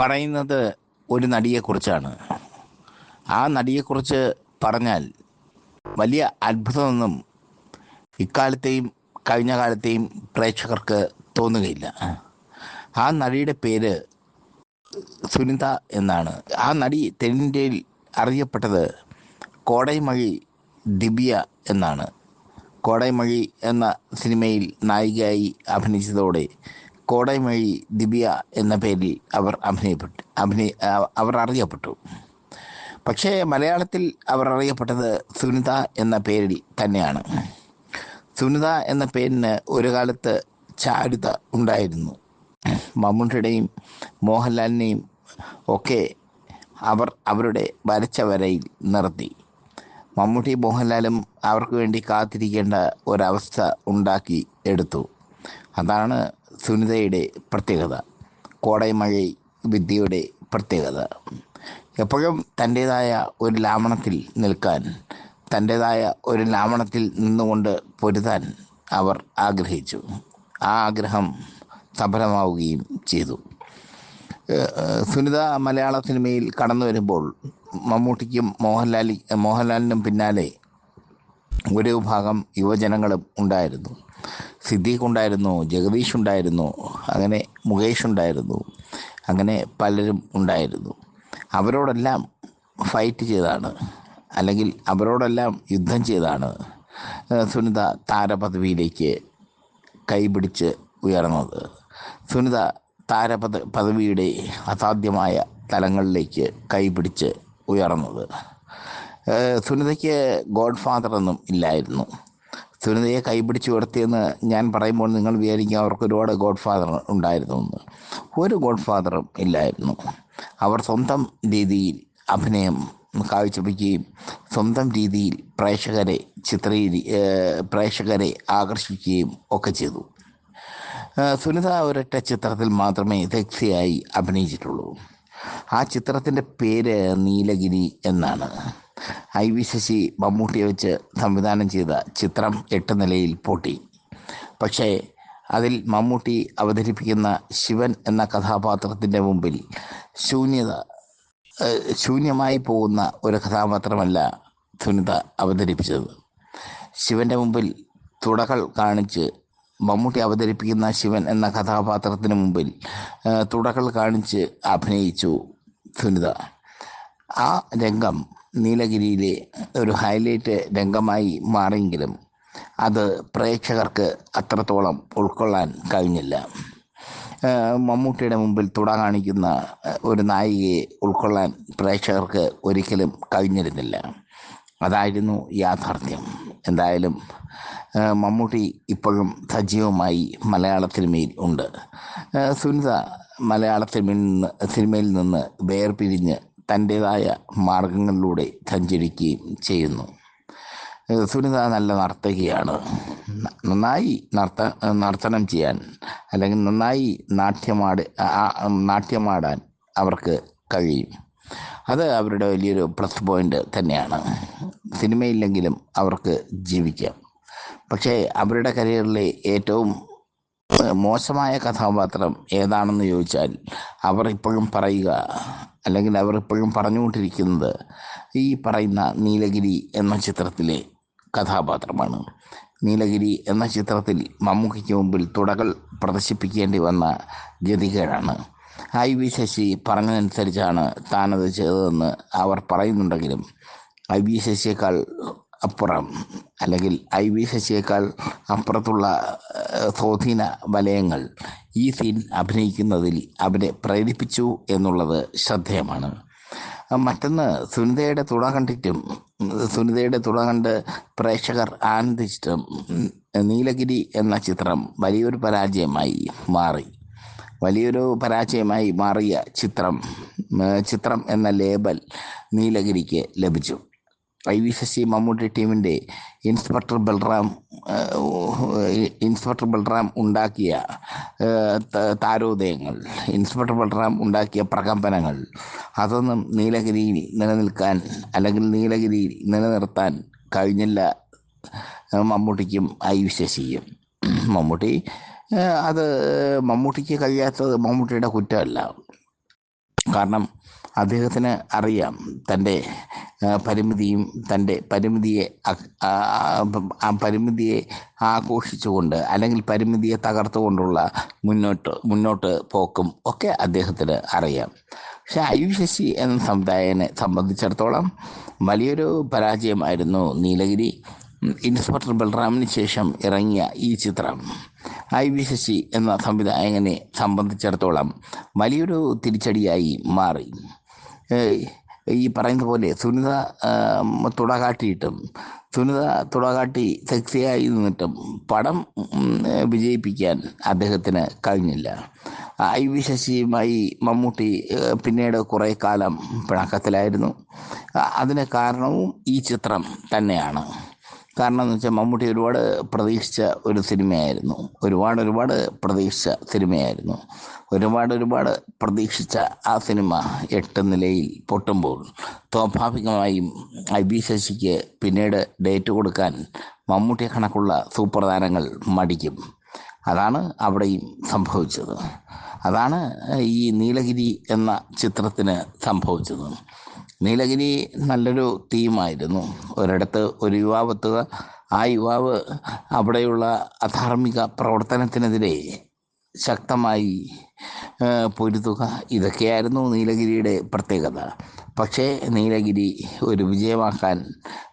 പറയുന്നത് ഒരു നടിയെക്കുറിച്ചാണ്. ആ നടിയെക്കുറിച്ച് പറഞ്ഞാൽ വലിയ അത്ഭുതമൊന്നും ഇക്കാലത്തെയും കഴിഞ്ഞ കാലത്തെയും പ്രേക്ഷകർക്ക് തോന്നുകയില്ല. ആ നടിയുടെ പേര് സുനിത എന്നാണ്. ആ നടി തെന്നിന്ത്യയിൽ അറിയപ്പെട്ടത് കോടൈമഴി ദിവ്യ എന്നാണ്. കോടൈമഴി എന്ന സിനിമയിൽ നായികയായി അഭിനയിച്ചതോടെ കോടൈമഴി ദിബിയ എന്ന പേരിൽ അവർ അഭിനയപ്പെട്ടു. അഭിനയ അവർ അറിയപ്പെട്ടു. പക്ഷേ മലയാളത്തിൽ അവർ അറിയപ്പെട്ടത് സുനിത എന്ന പേരിൽ തന്നെയാണ്. സുനിത എന്ന പേരിന് ഒരു കാലത്ത് ചാരുത ഉണ്ടായിരുന്നു. മമ്മൂട്ടിയുടെയും മോഹൻലാലിനെയും ഒക്കെ അവർ അവരുടെ വരച്ച വരയിൽ നിർത്തി. മമ്മൂട്ടി മോഹൻലാലും അവർക്ക് വേണ്ടി കാത്തിരിക്കേണ്ട ഒരവസ്ഥ ഉണ്ടാക്കി എടുത്തു. അതാണ് സുനിതയുടെ പ്രത്യേകത കോടൈമഴ വിദ്യയുടെ പ്രത്യേകത. എപ്പോഴും തന്റേതായ ഒരു ലാവണത്തിൽ നിൽക്കാൻ തന്റേതായ ഒരു ലാവണത്തിൽ നിന്നുകൊണ്ട് പൊരുതാൻ അവർ ആഗ്രഹിച്ചു. ആ ആഗ്രഹം സഫലമാവുകയും ചെയ്തു. സുനിത മലയാള സിനിമയിൽ കടന്നു വരുമ്പോൾ മമ്മൂട്ടിക്കും മോഹൻലാലി മോഹൻലാലിനും പിന്നാലെ ഒരു വിഭാഗം യുവജനങ്ങളും ഉണ്ടായിരുന്നു. സിദ്ദീഖ് ഉണ്ടായിരുന്നു ജഗദീഷ് ഉണ്ടായിരുന്നു അങ്ങനെ മുകേഷ് ഉണ്ടായിരുന്നു അങ്ങനെ പലരും ഉണ്ടായിരുന്നു. അവരോടെല്ലാം ഫൈറ്റ് ചെയ്താണ് അല്ലെങ്കിൽ അവരോടെല്ലാം യുദ്ധം ചെയ്താണ് സുനിത താരപദവിയിലേക്ക് കൈപിടിച്ച് ഉയർന്നത്. സുനിത താരപദ പദവിയുടെ അസാധ്യമായ തലങ്ങളിലേക്ക് കൈപിടിച്ച് ഉയർന്നത്. സുനിതയ്ക്ക് ഗോഡ് ഫാദർ ഒന്നും ഇല്ലായിരുന്നു. സുനിതയെ കൈപിടിച്ച് ഉയർത്തിയെന്ന് ഞാൻ പറയുമ്പോൾ നിങ്ങൾ വിചാരിക്കും അവർക്ക് ഒരുപാട് ഗോഡ് ഫാദർ ഉണ്ടായിരുന്നു എന്ന് ഒരു ഗോഡ് ഫാദറും ഇല്ലായിരുന്നു. അവർ സ്വന്തം രീതിയിൽ അഭിനയം കാഴ്ചവെക്കുകയും സ്വന്തം രീതിയിൽ പ്രേക്ഷകരെ ചിത്രീ പ്രേക്ഷകരെ ആകർഷിക്കുകയും ഒക്കെ ചെയ്തു. സുനിത ഒരൊറ്റ ചിത്രത്തിൽ മാത്രമേ ദക്ഷിയായി അഭിനയിച്ചിട്ടുള്ളൂ. ആ ചിത്രത്തിന്റെ പേര് നീലഗിരി എന്നാണ്. ഐ വി ശശി മമ്മൂട്ടിയെ വെച്ച് സംവിധാനം ചെയ്ത ചിത്രം എട്ട് നിലയിൽ പൊട്ടി. പക്ഷേ അതിൽ മമ്മൂട്ടി അവതരിപ്പിക്കുന്ന ശിവൻ എന്ന കഥാപാത്രത്തിന്റെ മുമ്പിൽ ശൂന്യത ശൂന്യമായി പോകുന്ന ഒരു കഥാപാത്രമല്ല സുനിത അവതരിപ്പിച്ചത്. ശിവന്റെ മുമ്പിൽ തുടകൾ കാണിച്ച് മമ്മൂട്ടി അവതരിപ്പിക്കുന്ന ശിവൻ എന്ന കഥാപാത്രത്തിന് മുമ്പിൽ തുടകൾ കാണിച്ച് അഭിനയിച്ചു സുനിത. ആ രംഗം നീലഗിരിയിലെ ഒരു ഹൈലൈറ്റ് രംഗമായി മാറിയെങ്കിലും അത് പ്രേക്ഷകർക്ക് അത്രത്തോളം ഉൾക്കൊള്ളാൻ കഴിഞ്ഞില്ല. മമ്മൂട്ടിയുടെ മുമ്പിൽ തുട കാണിക്കുന്ന ഒരു നായികയെ ഉൾക്കൊള്ളാൻ പ്രേക്ഷകർക്ക് ഒരിക്കലും കഴിഞ്ഞിരുന്നില്ല. അതായിരുന്നു യാഥാർത്ഥ്യം. എന്തായാലും മമ്മൂട്ടി ഇപ്പോഴും സജീവമായി മലയാള സിനിമയിൽ ഉണ്ട് സുനിത മലയാള സിനിമയിൽ നിന്ന് സിനിമയിൽ നിന്ന് വേർപിരിഞ്ഞ് തന്റേതായ മാർഗങ്ങളിലൂടെ സഞ്ചരിക്കുകയും ചെയ്യുന്നു. സുനിത നല്ല നർത്തകിയാണ്. നന്നായി നർത്ത നർത്തനം ചെയ്യാൻ അല്ലെങ്കിൽ നന്നായി നാട്യമാട് നാട്യമാടാൻ അവർക്ക് കഴിയും. അത് അവരുടെ വലിയൊരു പ്ലസ് പോയിന്റ് തന്നെയാണ്. സിനിമയില്ലെങ്കിലും അവർക്ക് ജീവിക്കാം. പക്ഷേ അവരുടെ കരിയറിലെ ഏറ്റവും മോശമായ കഥാപാത്രം ഏതാണെന്ന് ചോദിച്ചാൽ അവർ ഇപ്പോഴും പറയുക അല്ലെങ്കിൽ അവർ ഇപ്പോഴും പറഞ്ഞുകൊണ്ടിരിക്കുന്നത് ഈ പറയുന്ന നീലഗിരി എന്ന ചിത്രത്തിലെ കഥാപാത്രമാണ്. നീലഗിരി എന്ന ചിത്രത്തിൽ മമ്മൂക്കിക്ക് മുമ്പിൽ തുടകൾ പ്രദർശിപ്പിക്കേണ്ടി വന്ന ഗതികേടാണ്. ഐ വി ശശി പറഞ്ഞതനുസരിച്ചാണ് താനത് ചെയ്തതെന്ന് അവർ പറയുന്നുണ്ടെങ്കിലും ഐ വി ശശിയേക്കാൾ അപ്പുറം അല്ലെങ്കിൽ ഐ വി ശശിയേക്കാൾ അപ്പുറത്തുള്ള സ്വാധീന വലയങ്ങൾ ഈ സീൻ അഭിനയിക്കുന്നതിൽ അവരെ പ്രേരിപ്പിച്ചു എന്നുള്ളത് ശ്രദ്ധേയമാണ്. മറ്റൊന്ന് സുനിതയുടെ തുണ കണ്ടിട്ടും സുനിതയുടെ തുണ കണ്ട് പ്രേക്ഷകർ ആനന്ദിച്ചിട്ടും നീലഗിരി എന്ന ചിത്രം വലിയൊരു പരാജയമായി മാറി. വലിയൊരു പരാജയമായി മാറിയ ചിത്രം ചിത്രം എന്ന ലേബൽ നീലഗിരിക്ക് ലഭിച്ചു. ഐ വി ശശി മമ്മൂട്ടി ടീമിന്റെ ഇൻസ്പെക്ടർ ബൽറാം ഇൻസ്പെക്ടർ ബൽറാം ഉണ്ടാക്കിയ താരോദയങ്ങൾ ഇൻസ്പെക്ടർ ബൽറാം ഉണ്ടാക്കിയ പ്രകമ്പനങ്ങൾ അതൊന്നും നീലഗിരിയിൽ നിലനിൽക്കാൻ അല്ലെങ്കിൽ നീലഗിരിയിൽ നിലനിർത്താൻ കഴിഞ്ഞില്ല മമ്മൂട്ടിക്കും ഐ വി ശശിയും. മമ്മൂട്ടി അത് മമ്മൂട്ടിക്ക് കഴിയാത്തത് മമ്മൂട്ടിയുടെ കുറ്റമല്ല. കാരണം അദ്ദേഹത്തിന് അറിയാം തന്റെ പരിമിതിയും തന്റെ പരിമിതിയെ ആ പരിമിതിയെ ആഘോഷിച്ചുകൊണ്ട് അല്ലെങ്കിൽ പരിമിതിയെ തകർത്തുകൊണ്ടുള്ള മുന്നോട്ട് മുന്നോട്ട് പോക്കും ഒക്കെ അദ്ദേഹത്തിന് അറിയാം. പക്ഷെ ഐ ശശി എന്ന സമുദായനെ സംബന്ധിച്ചിടത്തോളം വലിയൊരു പരാജയമായിരുന്നു നീലഗിരി. ഇൻസ്പെക്ടർ ബൽറാമിന് ശേഷം ഇറങ്ങിയ ഈ ചിത്രം. ഐ വി ശശി എന്ന സംവിധായകനെ സംബന്ധിച്ചിടത്തോളം വലിയൊരു തിരിച്ചടിയായി മാറി. ഈ പറയുന്ന പോലെ സുനിത തുടകാട്ടിയിട്ടും സുനിത തുടകാട്ടി സെക്സിയായി നിന്നിട്ടും പടം വിജയിപ്പിക്കാൻ അദ്ദേഹത്തിന് കഴിഞ്ഞില്ല. ഐ വി ശശിയുമായി മമ്മൂട്ടി പിന്നീട് കുറേ കാലം പിണക്കത്തിലായിരുന്നു. അതിന് കാരണവും ഈ ചിത്രം തന്നെയാണ്. കാരണം എന്ന് വെച്ചാൽ മമ്മൂട്ടി ഒരുപാട് പ്രതീക്ഷിച്ച ഒരു സിനിമയായിരുന്നു. ഒരുപാട് ഒരുപാട് പ്രതീക്ഷിച്ച സിനിമയായിരുന്നു. ഒരുപാട് ഒരുപാട് പ്രതീക്ഷിച്ച ആ സിനിമ എട്ട് നിലയിൽ പൊട്ടുമ്പോൾ സ്വാഭാവികമായും ഐ ബി ശശിക്ക് പിന്നീട് ഡേറ്റ് കൊടുക്കാൻ മമ്മൂട്ടിയെ കണക്കുള്ള സൂപ്പർ താരങ്ങൾ മടിക്കും. അതാണ് അവിടെയും സംഭവിച്ചത്. അതാണ് ഈ നീലഗിരി എന്ന ചിത്രത്തിന് സംഭവിച്ചത്. നീലഗിരി നല്ലൊരു തീമായിരുന്നു ഒരിടത്ത് ഒരു യുവാവ് എത്തുക ആ യുവാവ് അവിടെയുള്ള അധാർമിക പ്രവർത്തനത്തിനെതിരെ ശക്തമായി പൊരുതുക. ഇതൊക്കെയായിരുന്നു നീലഗിരിയുടെ പ്രത്യേകത. പക്ഷേ നീലഗിരി ഒരു വിജയമാക്കാൻ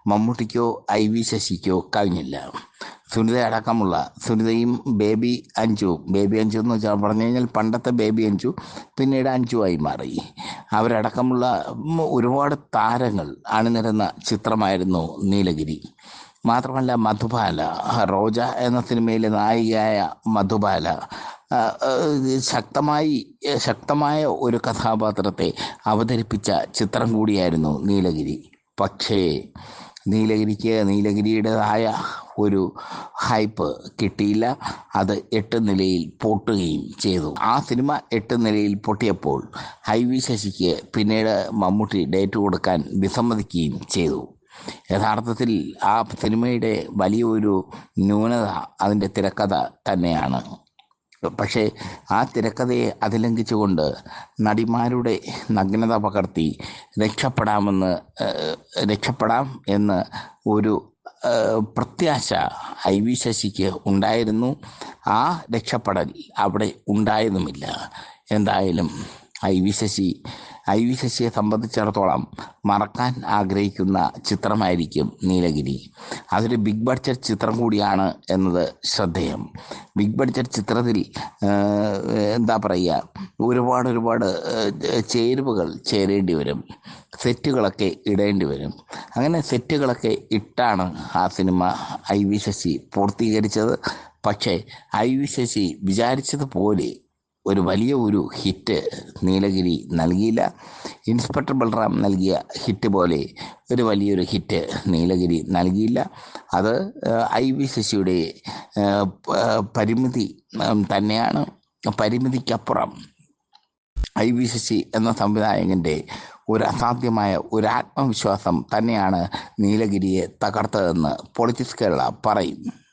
മമ്മൂട്ടിക്കോ ഐ വി ശശിക്കോ കഴിഞ്ഞില്ല. സുനിത അടക്കമുള്ള സുനിതയും ബേബി അഞ്ചു ബേബി അഞ്ചു എന്ന് വെച്ചാൽ പറഞ്ഞു കഴിഞ്ഞാൽ പണ്ടത്തെ ബേബി അഞ്ചു പിന്നീട് അഞ്ചുവായി മാറി. അവരടക്കമുള്ള ഒരുപാട് താരങ്ങൾ അണിനിരന്ന ചിത്രമായിരുന്നു നീലഗിരി. മാത്രമല്ല മധുബാല റോജ എന്ന സിനിമയിലെ നായികയായ മധുബാല ശക്തമായി ശക്തമായ ഒരു കഥാപാത്രത്തെ അവതരിപ്പിച്ച ചിത്രം കൂടിയായിരുന്നു നീലഗിരി. പക്ഷേ നീലഗിരിക്ക് നീലഗിരിയുടേതായ ഒരു ഹൈപ്പ് കിട്ടിയില്ല. അത് എട്ട് നിലയിൽ പൊട്ടുകയും ചെയ്തു. ആ സിനിമ എട്ട് നിലയിൽ പൊട്ടിയപ്പോൾ ഹൈ വി ശശിക്ക് പിന്നീട് മമ്മൂട്ടി ഡേറ്റ് കൊടുക്കാൻ വിസമ്മതിക്കുകയും ചെയ്തു. യഥാർത്ഥത്തിൽ ആ സിനിമയുടെ വലിയൊരു ന്യൂനത അതിന്റെ തിരക്കഥ തന്നെയാണ്. പക്ഷേ ആ തിരക്കഥയെ അതിലംഘിച്ചുകൊണ്ട് നടിമാരുടെ നഗ്നത പകർത്തി രക്ഷപ്പെടാമെന്ന് രക്ഷപ്പെടാം എന്ന് ഒരു പ്രത്യാശ ഐ വി ശശിക്ക് ഉണ്ടായിരുന്നു. ആ രക്ഷപ്പെടൽ അവിടെ ഉണ്ടായതുമില്ല. എന്തായാലും I V Sasi I V ശശിയെ സംബന്ധിച്ചിടത്തോളം മറക്കാൻ ആഗ്രഹിക്കുന്ന ചിത്രമായിരിക്കും നീലഗിരി. അതൊരു ബിഗ് ബഡ്ജറ്റ് ചിത്രം കൂടിയാണ് എന്നത് ശ്രദ്ധേയം. ബിഗ് ബഡ്ജറ്റ് ചിത്രത്തിൽ എന്താ പറയുക ഒരുപാട് ഒരുപാട് ചേരുവകൾ ചേരേണ്ടി വരും. സെറ്റുകളൊക്കെ ഇടേണ്ടി വരും. അങ്ങനെ സെറ്റുകളൊക്കെ ഇട്ടാണ് ആ സിനിമ ഐ വി ശശി പൂർത്തീകരിച്ചത്. പക്ഷേ ഐ വി ശശി വിചാരിച്ചതുപോലെ ഒരു വലിയ ഒരു ഹിറ്റ് നീലഗിരി നൽകിയില്ല. ഇൻസ്പെക്ടർ ബൽറാം നൽകിയ ഹിറ്റ് പോലെ ഒരു വലിയൊരു ഹിറ്റ് നീലഗിരി നൽകിയില്ല. അത് ഐ വി ശശിയുടെ പരിമിതി തന്നെയാണ്. പരിമിതിക്കപ്പുറം ഐ വി ശശി എന്ന സംവിധായകന്റെ ഒരു അസാധ്യമായ ഒരു ആത്മവിശ്വാസം തന്നെയാണ് നീലഗിരിയെ തകർത്തതെന്ന് പൊളിറ്റിക്സ് കേരള പറയും.